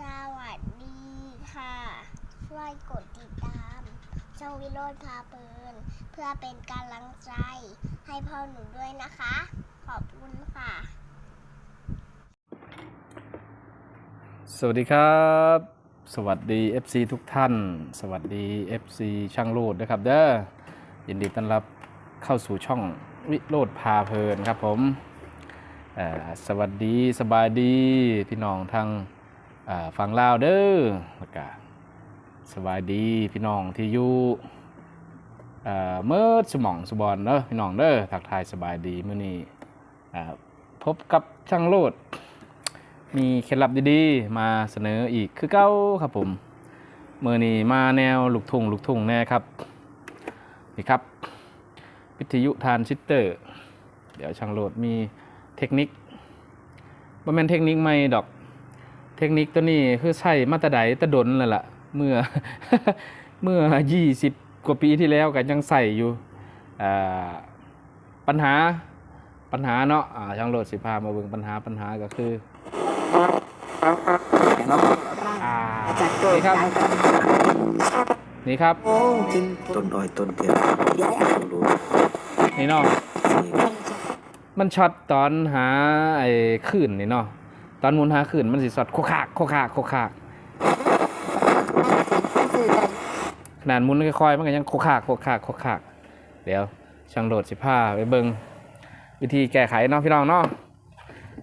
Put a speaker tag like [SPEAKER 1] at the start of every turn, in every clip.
[SPEAKER 1] สวัสดีค่ะ ช่วยกดติดตาม ช่องวิโรธพาเพลินเพื่อเป็นกำลังใจให้พ่อหนูด้วยนะคะ ขอบคุณค่ะ
[SPEAKER 2] สวัสดีครับ สวัสดี FC ทุกท่าน สวัสดี FC ช่างโลดนะครับ เด้อยินดีต้อนรับเข้าสู่ช่องวิโรดพาเพลินครับผมสวัสดีสบายดีพี่น้องทาง เอ่อฝั่งลาวเด้อแล้วก็สบายดีพี่น้องที่อยู่เมื่อสมองสบอนเด้อพี่น้องเด้อทักทายสบายดีมื้อนี้พบกับช่างโลด มีเคล็ดลับดีๆ มาเสนออีกคือเก้าครับผมเมื่อนี้มาแนวลูกทุ่งลูกทุ่งแน่ครับนี่ครับ วิทยุทานซิสเตอร์ เดี๋ยวช่างโหลดมีเทคนิคบ่แม่นเทคนิคใหม่ดอก เทคนิคตัวนี้คือใช้มาตรใดตะดนแล้วล่ะ เมื่อเมื่อ 20 กว่าปีที่แล้วก็ยังใส่อยู่ปัญหาปัญหาเนาะช่างโหลดสิพามาเบิ่งปัญหาปัญหาก็คืออ่านี่ครับ นี่ครับ
[SPEAKER 3] ต้นอ้อยต้นเทียน
[SPEAKER 2] นี่เนาะมันช็อตตอนหาไอ้คลื่นนี่เนาะ ตอนมุนหาคลื่นมันสิช็อตโคคากโคคากโคคากขนาดมุนค่อยๆมันก็ยังโคคากโคคากโคคาก เดี๋ยวช่างโหลดสิผ้าไปเบิงวิธีแก้ไขเนาะพี่น้องเนาะ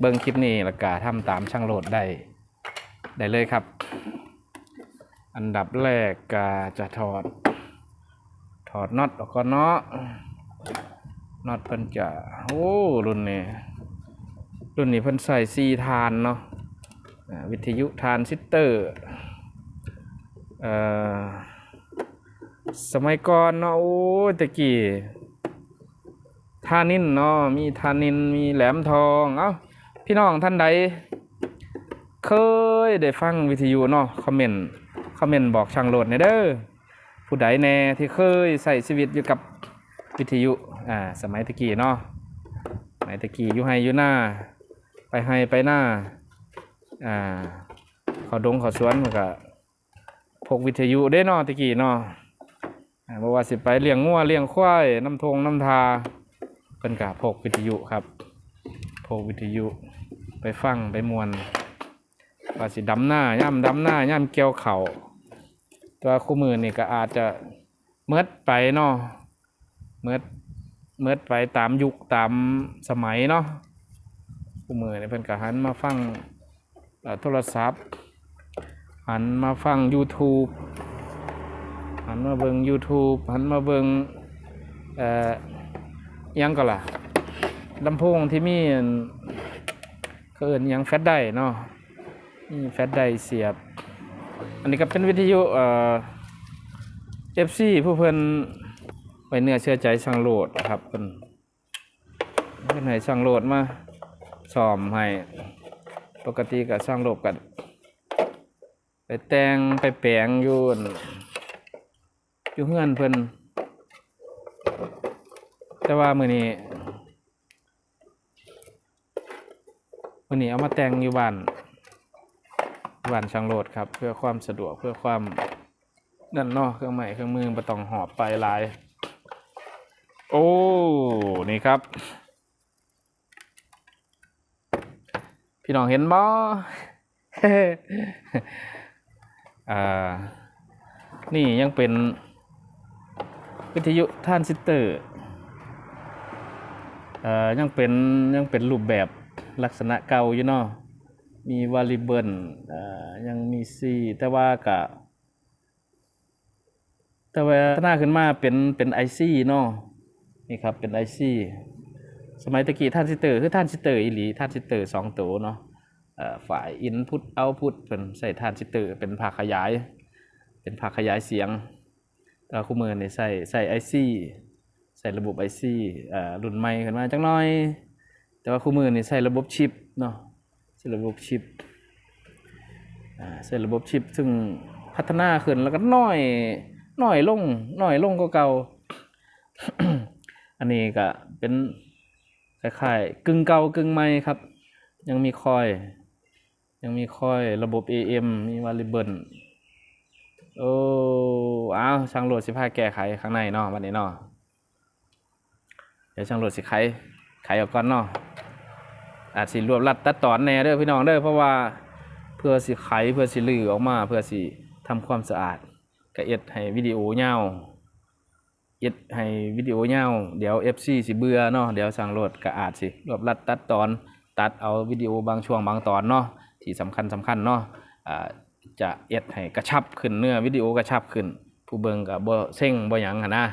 [SPEAKER 2] เบิงคลิปนี้แล้วก็ทำตามช่างโหลดได้ได้เลยครับ อันดับแรกก็จะถอด ถอดน็อตออกก่อนเนาะน็อตเพิ่นจะโอ้รุ่นนี้ รุ่นนี้เพิ่นใส่ซีทานเนาะวิทยุทานซิสเตอร์สมัยก่อนเนาะโอ้ยตะกี้ทานินเนาะมีทานินมีแหลมทองเอ้าพี่น้องท่านใด เคยได้ฟังวิทยุเนาะคอมเมนต์คอมเมนต์บอกช่างโหลดในเด้อผู้ใดแน่ที่เคยใส่ชีวิตอยู่กับวิทยุอ่าสมัยตะกี้เนาะสมัยตะกี้อยู่ไฮอยู่หน้า ไปไฮไปหน้าอ่าเขาดงเขาสวนมันก็พกวิทยุได้เนาะตะกี้เนาะอ่าบ่ว่าสิไปเลี้ยงงัวเลี้ยงควายน้ำทงน้ำทาเพิ่นก็พกวิทยุครับพกวิทยุไปฟังไปมวนว่าสิดำหน้าย่ำดำหน้าย่ำเกี่ยวเข่าตัวคู่มือนี่ก็อาจจะเมิดไปเนาะเมิดเมิดไปตามยุคตามสมัยเนาะ คู่มือเนี่ยเพิ่นก็หันมาฟังโทรศัพท์ หันมาฟัง YouTube หันมาเบิง YouTube หันมาเบิงเอ่อยังก็ล่ะลำโพงที่มีเกินยังแฟลชได้เนาะนี่แฟลชไดร์เสียบ อันนี้ก็เป็นวิทยุเอ่อฟซีผู้เพิ่นไว้เนื้อเชื่อใจช่งโหลดครับเพิ่นเพิ่นให้ช่งโหลดมา ซ่อมให้ ปกติก็ช่างโหลดกันไปแต่งไปแปลงอยู่นั่นอยู่เฮือนเพิ่นแต่ว่ามื้อนี้มื้อนี้เอามาแต่งอยู่บ้านวันช่างโหลดครับ เพื่อความสะดวกเพื่อความนั่นนาะเครื่องใหม่เครื่องมือประต้องหอบไปลาย โอ้ นี่ครับ พี่น้องเห็นบ่อ่า นี่ยังเป็น วิทยุท่านซิสเตอร์อ่อยังเป็นยังเป็นรูปแบบลักษณะเก่าอยู่เนาะมีวาลิเบิลอ่ายังมีซีแต่ว่ากะแต่ว่าพัฒนาขึ้นมาเป็นเป็นไอซีเนาะนี่ครับเป็นไอซี สมัยตะกี้ท่านซิเตอร์คือท่านซิเตอร์อีหลีท่านซิเตอร์สองตัวเนาะฝ่ายอินพุตเอาพุตเป็นใส่ท่านซิเตอร์เป็นผักขยาย เป็นผักขยายเสียงแต่คู่มือนี่ใส่ใส่ไอซีใส่ระบบไอซี่รุ่นใหม่ขึ้นมาจังน้อย แต่ว่าคู่มือนี่ใส่ระบบชิปเนาะใช้ระบบชิปใช้ระบบชิป ซึ่งพัฒนาขึ้นแล้วก็น้อยน้อยลงน้อยลงกว่าเก่าอันนี้ก็เป็น คล้ายๆกึ่งเก่ากึ่งใหม่ครับ ยังมีคอย ยังมีคอยระบบ AM มีวาลิเบิลโอ้อ้าวช่างโหลดสิพาแก้ไขข้างในเนาะวันนี้เนาะเดี๋ยวช่างโหลดสิไขไขออกก่อนเนาะอาจสิรวบรัดตัดตอนแหน่เด้อพี่น้องเด้อเพราะว่าเพื่อสิไขเพื่อสิลือออกมา เพื่อสิทำความสะอาดก็เอ็ดให้วิดีโอยา เอ็ดให้วิดีโอยาเดี๋ยว FC สิเบื่อเนาะเดี๋ยวช่งโหลดก็อาจสิรวบรัดตัดตอนตัดเอาวิดีโอบางช่วงบางตอนเนาะที่สำคัญสำคัญเนาะจะเอ็ดให้กระชับขึ้นเนื้อวิดีโอกระชับขึ้น ผู้เบิ่งกับบ่เซ็งบ่หยังหนนะ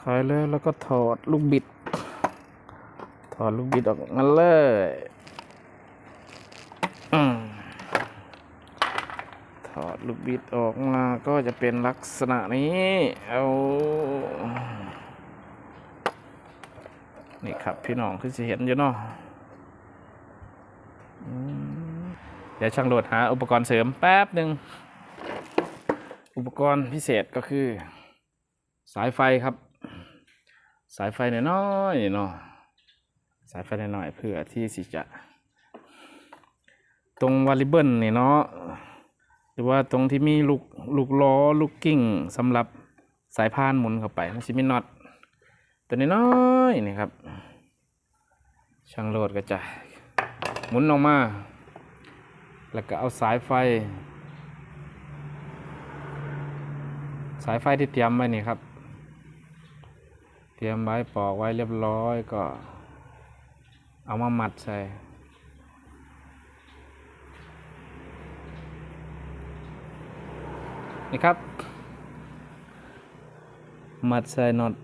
[SPEAKER 2] คอยเลยแล้วก็ถอดลูกบิด ถอดลูกบิดออกมาเลยอืม ถอด ลูกบิดออกมาก็จะเป็นลักษณะนี้ เอานี่ครับพี่น้องคือสิเห็นอยู่เนาะเดี๋ยวช่างโหลดหาอุปกรณ์เสริมแป๊บหนึ่ง อุปกรณ์พิเศษก็คือ สายไฟครับ สายไฟน้อยๆเนาะสายไฟน้อยๆเพื่อที่สิจะ ตรงวาลิเบิลนี่เนาะ รือว่าตรงที่มีลูกลูกล้อลูกกิ้งสำหรับสายพานหมุนเข้าไปมันจะมีน็อตตัวน้อยๆนี่ครับ ช่างโหลดก็จะหมุนออกมา แล้วก็เอาสายไฟ สายไฟที่เตรียมไว้นี่ครับ เตรียมไว้ปอกไว้เรียบร้อยก็ เอามามัดใส่ นี่ครับ มัดใส่น็อต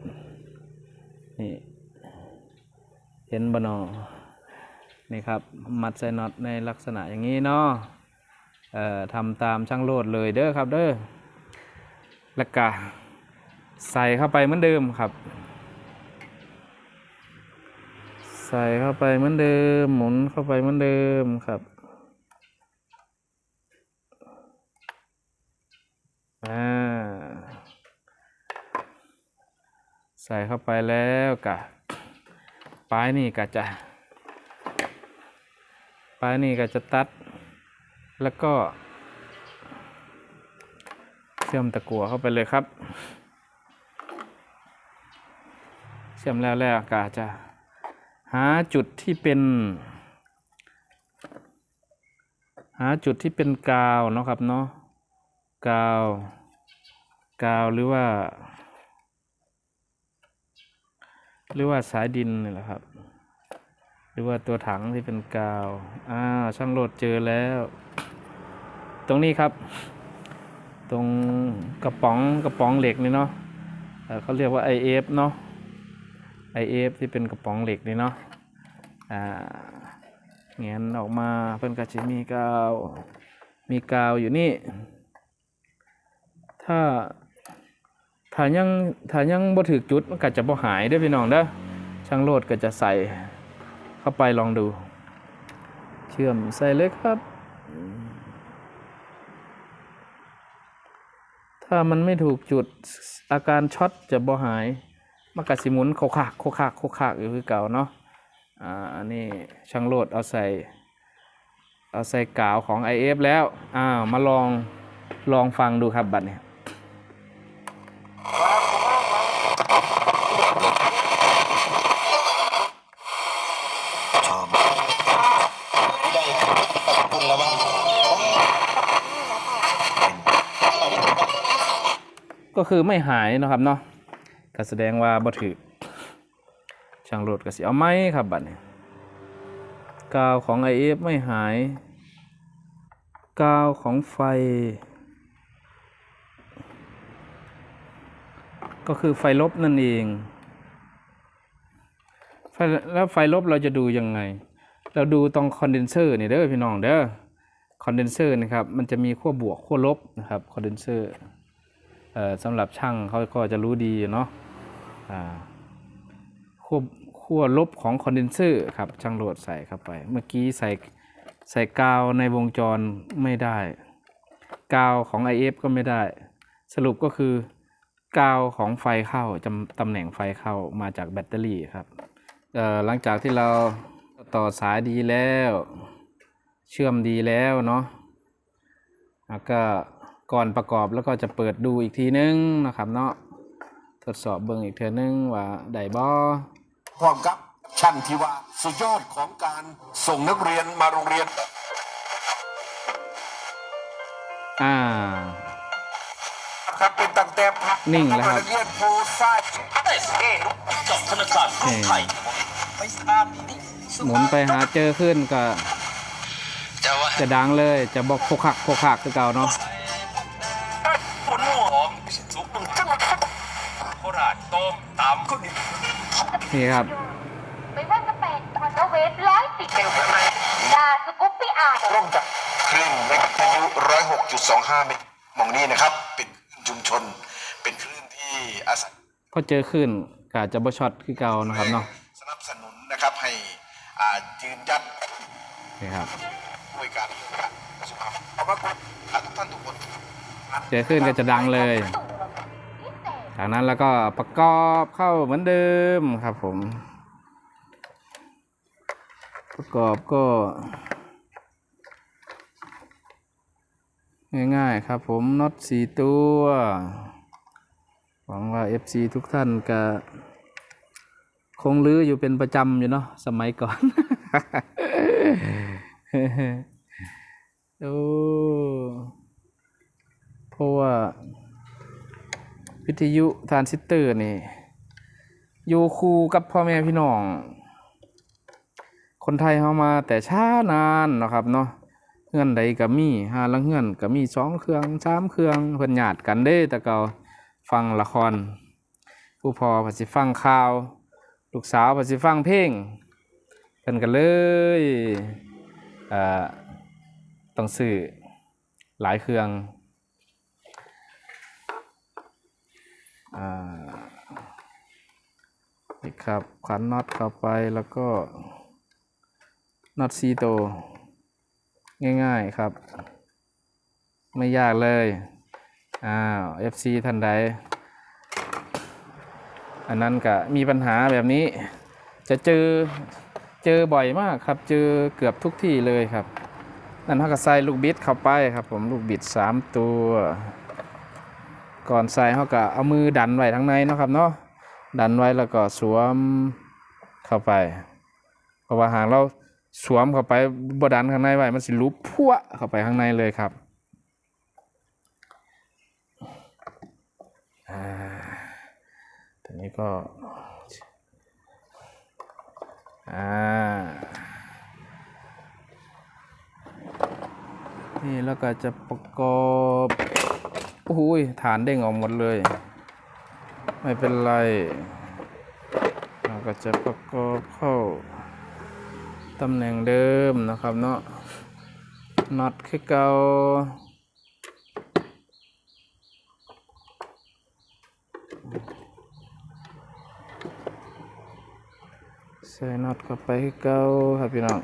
[SPEAKER 2] นี่เห็นบนอนี่ครับ มัดใส่น็อตในลักษณะอย่างนี้เนาะเอ่อทำตามช่างโลดเลยเด้อครับเด้อแล้วก็ใส่เข้าไปเหมือนเดิมครับ ใส่เข้าไปเหมือนเดิม หมุนเข้าไปเหมือนเดิมครับ ใส่เข้าไปแล้วกะปลายนี่ก็จะปลายนี่ก็จะตัด แล้วก็ เชื่อมตะกั่วเข้าไปเลยครับ เชื่อมแล้วแล้วก็จะหาจุดที่เป็น หาจุดที่เป็นกาวเนาะครับเนาะกาว กาวหรือว่า หรือว่าสายดินนี่แหละครับ หรือว่าตัวถังที่เป็นกาวอ่าช่างโหลดเจอแล้ว ตรงนี้ครับ ตรงกระป๋องกระป๋องเหล็กนี่เนาะเขาเรียกว่า IF เนาะ IF ที่เป็นกระป๋องเหล็กนี่เนาะอ่าเงี้ยนออกมาเพิ่นก็จะมีกาว มีกาวอยู่นี่ ถ้า ถ้ายังถ้ายังบ่ถึกจุดมันก็จะบ่หายเด้อพี่น้องเด้อช่างโลดก็จะใส่เข้าไปลองดู เชื่อมใส่เลยครับ ถ้ามันไม่ถูกจุดอาการช็อตจะบ่หายมันก็สิหมุนโคกขากโคกขากโคกขากอยู่คือเก่าเนาะอ่าอันนี้ช่างโลดเอาใส่เอาใส่กาวของ IF แล้วอ้าวมาลองลองฟังดูครับบัดนี้
[SPEAKER 3] ช
[SPEAKER 2] ก็คือไม่หายนะครับเนาะก็แสดงว่าบ่ถือช่างโหลดก็สิเอาไหมครับบัดนี้กาวของ IF ไม่หายกาวของไฟ ก็คือไฟลบนั่นเองไฟแล้วไฟลบเราจะดูยังไง เราดูตรงคอนเดนเซอร์นี่เด้อพี่น้องเด้อคอนเดนเซอร์นะครับ มันจะมีขั้วบวกขั้วลบนะครับคอนเดนเซอร์ สำหรับช่างเขาก็จะรู้ดีเนาะขั้วขั้วลบของคอนเดนเซอร์ครับช่างโหลดใส่เข้าไป เมื่อกี้ใส่ใส่กาวในวงจรไม่ได้ กาวของ IF ก็ไม่ได้ สรุปก็คือกาวของไฟเข้าจำตำแหน่งไฟเข้ามาจากแบตเตอรี่ครับหลังจากที่เราต่อสายดีแล้ว เชื่อมดีแล้วเนาะแล้วก็ ก่อนประกอบแล้วก็จะเปิดดูอีกทีนึงนะครับเนาะทดสอบเบิ่งอีกเทื่อนึงว่าได้บ่
[SPEAKER 3] พร้อมกับชั้นที่ว่าสุดยอดของการส่งนักเรียนมาโรงเรียน
[SPEAKER 2] อ่า
[SPEAKER 3] ครับเป็นตั้งแต่พัก
[SPEAKER 2] นิ่งแล้วครับ
[SPEAKER 3] นักเรียนโพไซด์เอสเอกับธนาคารกรุงไทยไม่ทราบดี
[SPEAKER 2] หมุนไปหาเจอขึ้นก็
[SPEAKER 3] จะว่า
[SPEAKER 2] จะดังเลยจะบอกโคกคักโคกคักคือเก่าเนาะ
[SPEAKER 3] นี่
[SPEAKER 2] ครับ
[SPEAKER 4] ไม่ว่าจะเป็นคอนเวทร้อยสิบ
[SPEAKER 3] เก่งไหม
[SPEAKER 4] ดาสกุปปี้อาร์
[SPEAKER 3] ร่มจากคลื่นเมกะพายุ106.25เมกะมองนี้นะครับ เป็นคลื่นชุมชน เป็นคลื่นที่อาศัย
[SPEAKER 2] พอเจอขึ้นก็จะบ่ช็อตคือเก่านะครับเนาะ
[SPEAKER 3] สนับสนุนนะครับให้อ่ายืนยัด
[SPEAKER 2] นี่ครับ
[SPEAKER 3] ด้วยการสุขภาพขอบพระคุณทุกท่านทุกคน
[SPEAKER 2] เจอขึ้นก็จะดังเลย
[SPEAKER 4] พิเศษ
[SPEAKER 2] จากนั้นแล้วก็ประกอบเข้าเหมือนเดิมครับผม ประกอบก็ ง่ายๆครับผมน็อตสี่ตัว หวังว่า FC ทุกท่านก็คงลื้ออยู่เป็นประจำอยู่เนาะสมัยก่อน โอ้เพราะว่า วิทยุทานซิสเตอร์นี่อยู่คู่กับพ่อแม่พี่น้อง คนไทยเข้ามาแต่ช้านานนะครับเนาะเฮือนใดก็มีหาลังเฮือนก็มีสองเครื่องสามเครื่องเพิ่นญาติกันเด้แต่เก่าฟังละคร ผู้พ่อพอสิฟังข่าว ลูกสาวพอสิฟังเพลงเพิ่นก็เลยเอ่อต้องซื้อหลายเครื่อง อ่า นี่ครับขันน็อตเข้าไปแล้วก็น็อตซีโต ง่ายๆครับ ไม่ยากเลยอ้าว FC ท่านใด อันนั้นก็มีปัญหาแบบนี้ จะเจอเจอบ่อยมากครับ เจอเกือบทุกที่เลยครับ นั่นเขาก็ใส่ลูกบิดเข้าไปครับผมลูกบิดสามตัว ก่อนใส่เขาก็เอามือดันไว้ทั้งในเนาะครับเนาะดันไว้แล้วก็สวมเข้าไป เพราะว่าหากเราสวมเข้าไปบดันข้างในไว้มันสิลุบพัวเข้าไปข้างในเลยครับอ่าทีนี้ก็อ่านี่แล้วก็จะประกอบ โอ้ยฐานเด้งออกหมดเลย ไม่เป็นไร เราก็จะประกอบเข้าตำแหน่งเดิมนะครับเนาะน็อตคือเกาใส่น็อตเข้าไปคือเกาครับพี่น้อง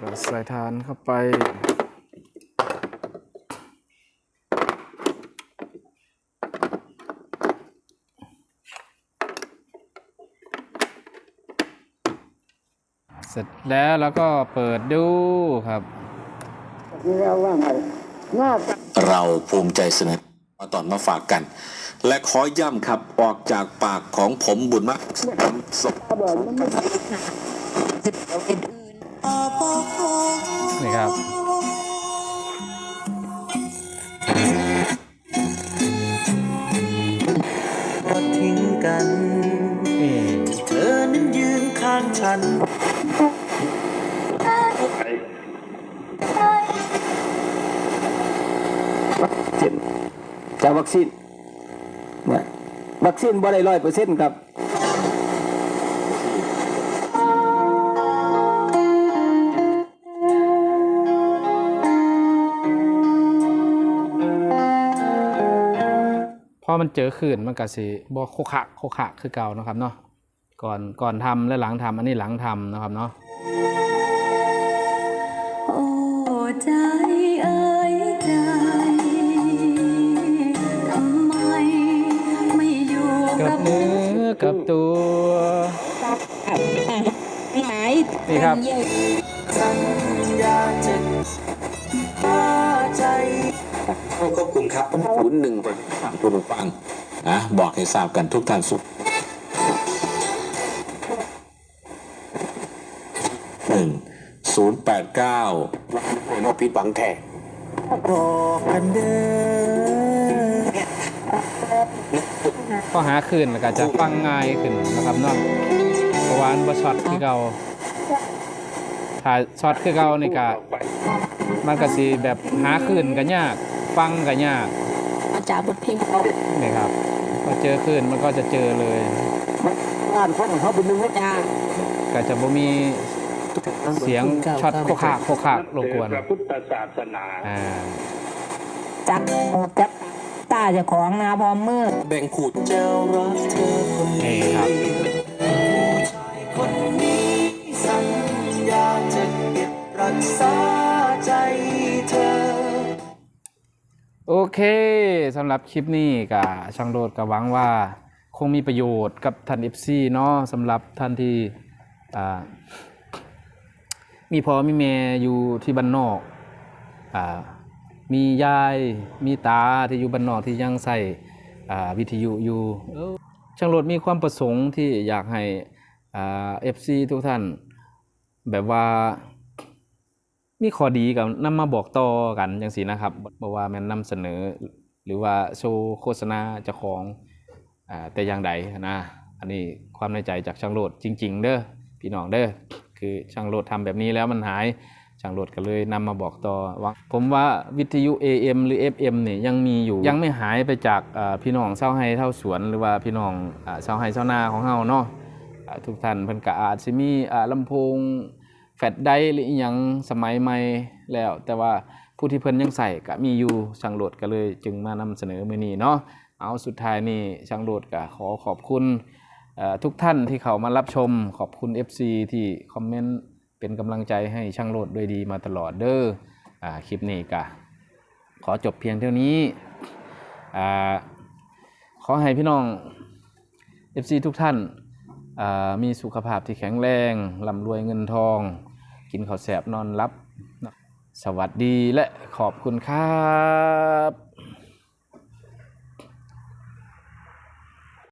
[SPEAKER 2] ก็ใส่ฐานเข้าไป เสร็จแล้วแล้วก็เปิดดูครับ
[SPEAKER 5] เราภูมิใจเสนอมาตอนมาฝากกัน และขอย้ำครับออกจากปากของผมบุญมากสม
[SPEAKER 2] นี่ครับ
[SPEAKER 6] ก็ทิ้งกัน
[SPEAKER 2] นี่
[SPEAKER 6] เธอนั้นยืนข้างฉัน
[SPEAKER 7] จากวัคซีนเนี่ยวัคซีนบ่ได้ร้อยเปอร์เซ็นต์ครับ
[SPEAKER 2] อมันเจอขื่นมันก็สิบ่โคขะโคขะคือเก่าเนาะครับเนาะก่อนก่อนทำและหลังทำอันนี้หลังทำเนาะครับเนาะ
[SPEAKER 7] โอ้ใจเอ้ยใจทำไมไม่อยู่
[SPEAKER 2] กั
[SPEAKER 7] กั
[SPEAKER 2] บบเนื้อกับตัว
[SPEAKER 8] หมาย
[SPEAKER 2] นี่ครับ
[SPEAKER 9] ควบคุมครับ
[SPEAKER 5] ศูนย์หนึ่งประสามผู้ฟังนะบอกให้ทราบกันทุกท่านสุขหนึ่งศูนย์แปดเก้า
[SPEAKER 9] โนผิดหวังแท้
[SPEAKER 6] รอกันเด้อ
[SPEAKER 2] พอหาขื่นแล้วก็จะฟังง่ายขึ้นนะครับเนาะเพราะว่าอันบ่ช็อตคือเก่าถ้าช็อตคือเก่านี่ก็มันก็สิแบบหาขื่นก็ยาก ฟังก็ยาก
[SPEAKER 8] อาจารย์บทเพลงเขา
[SPEAKER 2] นี่ครับพอเจอขื่นมันก็จะเจอเลย
[SPEAKER 9] อ่านข้อของเขาเป็นหนึ่งว่า
[SPEAKER 8] จ้า
[SPEAKER 2] ก็จะบ่มีเสียงช็อตโคขากโคขากรบกวน
[SPEAKER 3] พระพุทธศาสนา
[SPEAKER 2] อ่า
[SPEAKER 8] จักออกจักตาเจะของนะพร้อมมือ
[SPEAKER 5] แบ่งขูด
[SPEAKER 6] เจ้ารักเธอคน
[SPEAKER 2] นี่
[SPEAKER 6] นี้
[SPEAKER 2] ครับ
[SPEAKER 6] เค
[SPEAKER 2] สำหรับคลิปนี้ก็ช่างโดดก็หวังว่า คงมีประโยชน์กับท่าน FC เนาะสำหรับท่านที่มีพ่อมีแม่อยู่ที่บ้านนอกอมียายมีตาที่อยู่บ้านนอกที่ยังใส่วิทยุอยู่ช่างโดดมีความประสงค์ที่อยากให้เอ่า FC ทุกท่านแบบว่า มีข้อดีกับนำมาบอกต่อกันจังซี่นะครับบ่ว่าแม่นนำเสนอ หรือว่าโชว์โฆษณาเจ้าของอ่าแต่อย่างใดนะอันนี้ความในใจจากช่างโลดจริง ๆ เด้อพี่น้องเด้อคือช่างโลดทำแบบนี้แล้วมันหายช่างโลดก็เลยนำมาบอกต่อว่าผมว่าวิทยุ AM หรือ FM นี่ยยังมีอยู่ ยังไม่หายไปจากพี่น้องเศร้าไห้เท่าสวน หรือว่าพี่น้องเศร้าไห้เศร้านาของเฮาเนาะอ่าทุกท่านเพิ่นก็อาจสิมีอ่าลำโพง ลชไดรฟ์หรืออยังสมัยใหม่แล้ว แต่ว่าผู้ที่เพิ่นยังใส่ก็มีอยู่ช่างโหลดก็เลย จึงมานำเสนอมือนี้เนาะเอาสุดท้ายนี่ช่างโหลดก็ขอขอบคุณทุกท่านที่เข้ามารับชมขอบคุณ FC ที่คอมเมนต์เป็นกำลังใจให้ช่างโหลดด้วยดีมาตลอดเด้ออคลิปนี้ก็ขอจบเพียงเท่านี้อขอให้พี่น้อง FC ทุกท่านมีสุขภาพที่แข็งแรงร่ำรวยเงินทอง กินข้าวแสบนอนรับ สวัสดีและขอบคุณครับ